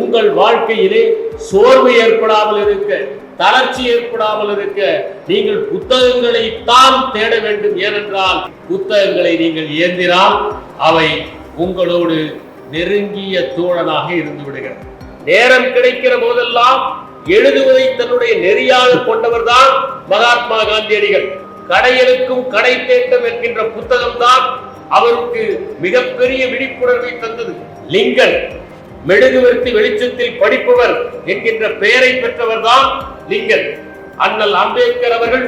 உங்கள் வாழ்க்கையிலே சோர்வு ஏற்படாமல் இருக்க தளர்ச்சி ஏற்படாமல் இருக்க நீங்கள் புத்தகங்களை தான் தேட வேண்டும். ஏனென்றால் புத்தகங்களை நீங்கள் ஏந்தினால் அவை உங்களோடு நெருங்கிய தோழனாக இருந்து விடுகிறது. நேரம் கிடைக்கிற போதெல்லாம் எழுதுவதை தன்னுடைய நெறியாக கொண்டவர்தான் மகாத்மா காந்தியடிகள். கடையலுக்கும் கடை தேட்டம் என்கின்ற புத்தகம்தான் அவருக்கு மிகப்பெரிய விழிப்புணர்வை தந்தது. லிங்கன் மெழுகுவர்த்தி வெளிச்சத்தில் படிப்பவர் என்கின்ற பெயரை பெற்றவர் தான் லிங்கன் அண்ணல் அம்பேத்கர் அவர்கள்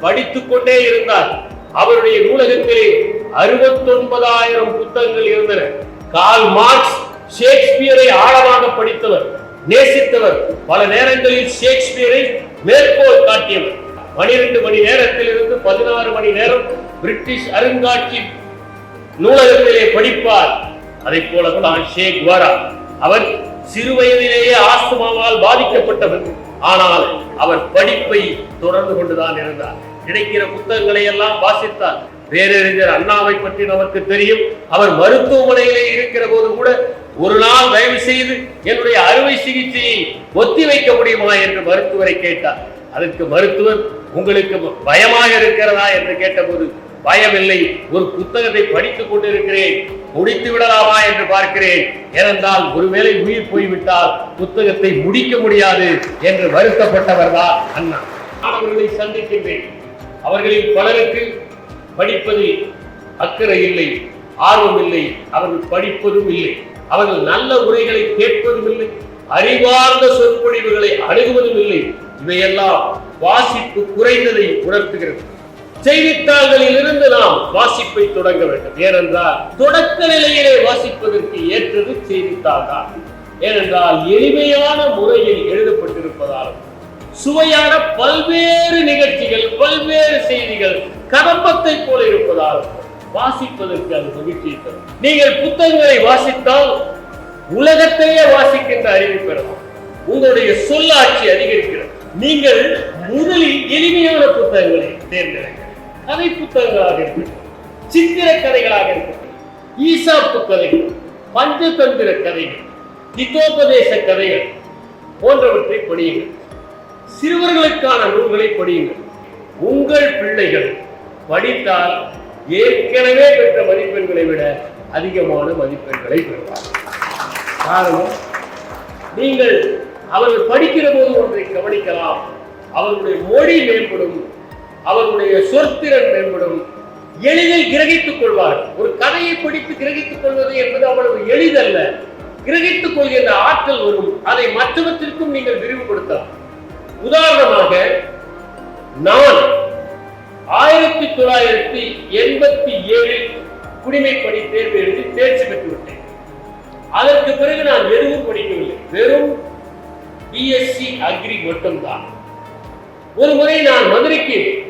படித்துக் கொண்டே இருந்தார். அவருடைய நூலகத்திலே அறுபத்தொன்பதாயிரம் புத்தகங்கள் இருந்தன. கால் மார்க்ஸ் ஷேக்ஸ்பியரை ஆழமாக படித்தவர் நேசித்தவர் பல நேரங்களில் ஷேக்ஸ்பியரை மேற்கோள் காட்டியவர். பனிரெண்டு மணி நேரத்தில் இருந்து பதினாறு மணி நேரம் பிரிட்டிஷ் அருங்காட்சி நூலகத்திலே படிப்பார். அதை போலத்தான் ஷேக் வாரா அவர் சிறுவயதிலேயே ஆஸ்துமாவால் பாதிக்கப்பட்டவர். ஆனால் அவர் படிப்பை தொடர்ந்து கொண்டுதான் இருந்தார். கிடைக்கிற புத்தகங்களை எல்லாம் வாசித்தார். பேரறிஞர் அண்ணாவை பற்றி நமக்கு தெரியும். அவர் மருத்துவமனையிலே இருக்கிற போது கூட ஒரு நாள் தயவு செய்து என்னுடைய அறுவை சிகிச்சையை ஒத்தி வைக்க முடியுமா என்று மருத்துவரை கேட்டார். அதற்கு மருத்துவர் உங்களுக்கு பயமாக இருக்கிறதா? என்று கேட்டபோது பயமில்லை. ஒரு புத்தகத்தை படித்துக் கொண்டிருக்கிறேன். முடித்து விடலாமா என்று பார்க்கிறேன். ஏனென்றால் ஒருவேளை உயிர் போய்விட்டால் புத்தகத்தை முடிக்க முடியாது என்று வருத்தப்பட்டவர் தான் அண்ணா மாணவர்களை சந்திக்கின்றேன். அவர்களில் பலருக்கு படிப்பதில் அக்கறை இல்லை ஆர்வம் இல்லை அவர்கள் படிப்பதும் இல்லை அவர்கள் நல்ல உரைகளை கேட்பதும் இல்லை அறிவார்ந்த சொற்பொழிவுகளை அணுகுவதும் இல்லை. இவையெல்லாம் வாசிப்பு குறைந்ததை உணர்த்துகிறது. செய்தித்தாள்களில் இருந்து நாம் வாசிப்பை தொடங்க வேண்டும். ஏனென்றால் தொடக்க நிலையிலே வாசிப்பதற்கு ஏற்றது செய்தித்தாள் தான் ஏனென்றால் எளிமையான முறையில் எழுதப்பட்டிருப்பதாலும் சுவையான பல்வேறு நிகழ்ச்சிகள் பல்வேறு செய்திகள் கதம்பத்தை போல இருப்பதால் வாசிப்பதற்கு அது மகிழ்ச்சியை தரும். நீங்கள் புத்தகங்களை வாசித்தால் உலகத்தையே வாசிக்கின்ற அறிவு பெறலாம். உங்களுடைய சொல்லாட்சி அதிகரிக்கிறது. நீங்கள் முதலில் எளிமையான புத்தகங்களை தேர்ந்தெடுங்கள். கதை புத்தகங்களாக இருக்கட்டும் சித்திர கதைகளாக இருக்கட்டும் ஈசாப்பு கதைகள் பஞ்சதந்திர கதைகள் ஹிதோபதேச கதைகள் போன்றவற்றை படியுங்கள். சிறுவர்களுக்கான நூல்களை படியுங்கள். உங்கள் பிள்ளைகள் படித்தால் ஏற்கனவே பெற்ற மதிப்பெண்களை விட அதிகமான மதிப்பெண்களை பெறுவார் காரணம் நீங்கள் அவர்கள் படிக்கிற போது ஒன்றை கவனிக்கலாம். அவர்களுடைய மொழி மேம்படும் அவருடைய சொற்திறன் மேம்படும். எளிதில் கிரகித்துக் கொள்வார்கள் ஒரு கதையை படித்து கிரகித்துக் கொள்வது என்பது அவ்வளவு எளிதல்ல. கிரகித்துக் கொள்கின்ற ஆற்றல் வரும். அதை மற்றவற்றிற்கும் நீங்கள் விரிவுபடுத்தலாம். உதாரணமாக நான் ஆயிரத்தி தொள்ளாயிரத்தி எண்பத்தி ஏழில் குடிமைப்பணி தேர்வு எழுதி தேர்ச்சி பெற்று விட்டேன். அதற்கு பிறகு நான் எதுவும் படிக்கவில்லை. வெறும் பிஎஸ்சி அக்ரி மட்டும்தான். ஒரு முறை நான் மதுரைக்கு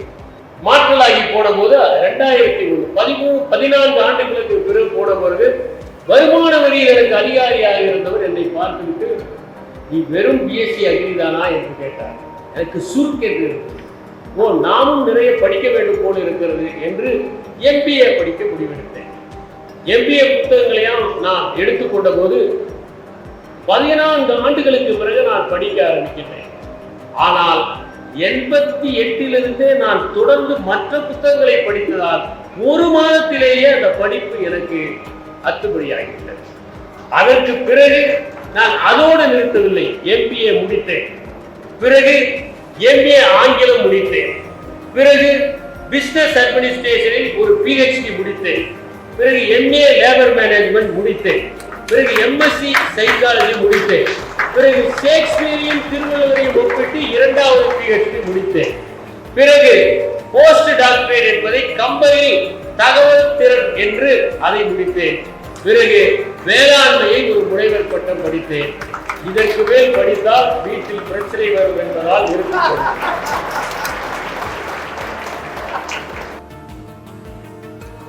மாற்றலாகி போன போது ரெண்டாயிரத்தி ஒன்று பதிமூணு பதினான்கு ஆண்டுகளுக்கு பிறகு போன பிறகு வருமான வரியில் எனக்கு அதிகாரியாக இருந்தவர் என்னை பார்த்துவிட்டு நீ வெறும் பிஎஸ்சி அக்ரி தானா என்று கேட்டார். எனக்கு சுருக்கென்று இருந்தது ஓ நானும் நிறைய படிக்க வேண்டும் போல இருக்கிறது என்று எம்பிஏ படிக்க முடிவெடுத்தேன். எம்பிஏ புத்தகங்களையும் நான் எடுத்துக்கொண்ட போது பதினான்கு ஆண்டுகளுக்கு பிறகு நான் படிக்க ஆரம்பிக்கின்றேன் ஆனால் எண்பத்தி எட்டிலிருந்தே நான் தொடர்ந்து மற்ற புத்தகங்களை படித்ததால் ஒரு மாதத்திலேயே அந்த படிப்பு எனக்கு அத்துப்படியாகிவிட்டது அதற்கு பிறகு நான் அதோடு நிறுத்தவில்லை. எம்பிஏ முடித்தேன். பிறகு எம்பிஏ ஆங்கிலம் முடித்தேன். பிறகு பிசினஸ் அட்மினிஸ்ட்ரேஷனில் ஒரு பிஹெச்டி முடித்தேன். பிறகு எம்ஏ லேபர் மேனேஜ்மெண்ட் முடித்தேன். பிறகு எம்எஸ்சி சைக்காலஜி முடித்தேன். பிறகு ஷேக்ஸ்பியரையும் திருவள்ளுவரையும் ஒப்பிட்டு இரண்டாவது பிஹெச்டி முடித்தேன். பிறகு போஸ்ட் டாக்டரேட் என்பதை கம்பெனி தகவல் திறன் என்று அதை முடித்தேன். பிறகு வேளாண்மையை ஒரு முனைவர் பட்டம் படித்தேன். இதற்கு மேல் படித்தால் வீட்டில் பிரச்சனை வரும் என்பதால் இருக்கும்